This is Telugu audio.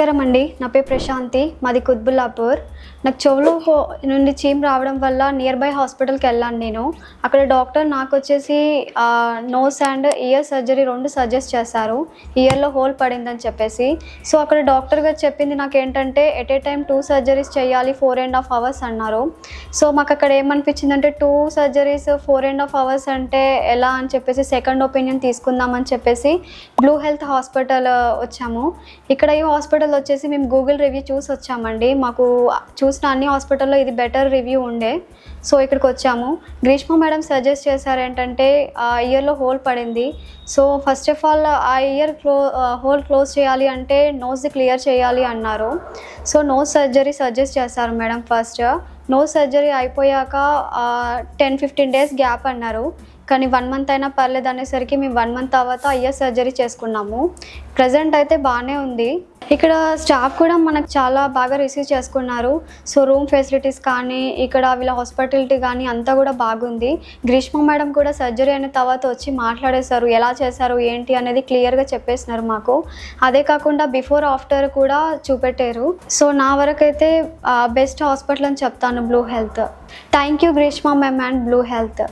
నమస్కారం అండి. నా పేరు ప్రశాంతి. మాది కుత్బుల్లాపూర్. నాకు చెవులు హో నుండి చీమ్ రావడం వల్ల నియర్ బై హాస్పిటల్కి వెళ్ళాను నేను. అక్కడ డాక్టర్ నాకు వచ్చేసి నోస్ అండ్ ఇయర్ సర్జరీ రెండు సజెస్ట్ చేశారు. ఇయర్లో హోల్ పడిందని చెప్పేసి. సో అక్కడ డాక్టర్ గారు చెప్పింది నాకు ఏంటంటే at a time two surgeries చేయాలి ఫోర్ అండ్ హాఫ్ అవర్స్ అన్నారు. సో మాకు అక్కడ ఏమనిపించింది అంటే two surgeries four and half hours అంటే ఎలా? అని చెప్పేసి సెకండ్ ఒపీనియన్ తీసుకుందామని చెప్పేసి బ్లూ హెల్త్ హాస్పిటల్ వచ్చాము. ఇక్కడ ఈ హాస్పిటల్ వచ్చేసి మేము గూగుల్ రివ్యూ చూసి వచ్చామండి. మాకు చూసిన అన్ని హాస్పిటల్లో ఇది బెటర్ రివ్యూ ఉండే. సో ఇక్కడికి వచ్చాము. గ్రీష్మ మేడం సజెస్ట్ చేశారు ఏంటంటే ఆ ఇయర్లో హోల్ పడింది. సో ఫస్ట్ ఆఫ్ ఆల్ ఆ ఇయర్ క్లో హోల్ క్లోజ్ చేయాలి అంటే నోస్ క్లియర్ చేయాలి అన్నారు. సో నోస్ సర్జరీ సజెస్ట్ చేశారు మేడం ఫస్ట్. నోస్ సర్జరీ అయిపోయాక టెన్ ఫిఫ్టీన్ డేస్ గ్యాప్ అన్నారు. కానీ వన్ మంత్ అయినా పర్లేదు అనేసరికి మేము వన్ మంత్ తర్వాత ఇయర్ సర్జరీ చేసుకున్నాము. ప్రజెంట్ అయితే బాగానే ఉంది. ఇక్కడ స్టాఫ్ కూడా మనకు చాలా బాగా రిసీవ్ చేసుకున్నారు. సో రూమ్ ఫెసిలిటీస్ కానీ ఇక్కడ వీళ్ళ హాస్పిటాలిటీ కానీ అంతా కూడా బాగుంది. గ్రీష్మ మేడం కూడా సర్జరీ అయిన తర్వాత వచ్చి మాట్లాడేశారు ఎలా చేశారు ఏంటి అనేది క్లియర్గా చెప్పేసినారు మాకు. అదే కాకుండా బిఫోర్ ఆఫ్టర్ కూడా చూపెట్టారు. సో నా వరకైతే బెస్ట్ హాస్పిటల్ అని చెప్తాను blue health thank you Greeshma ma'am and blue health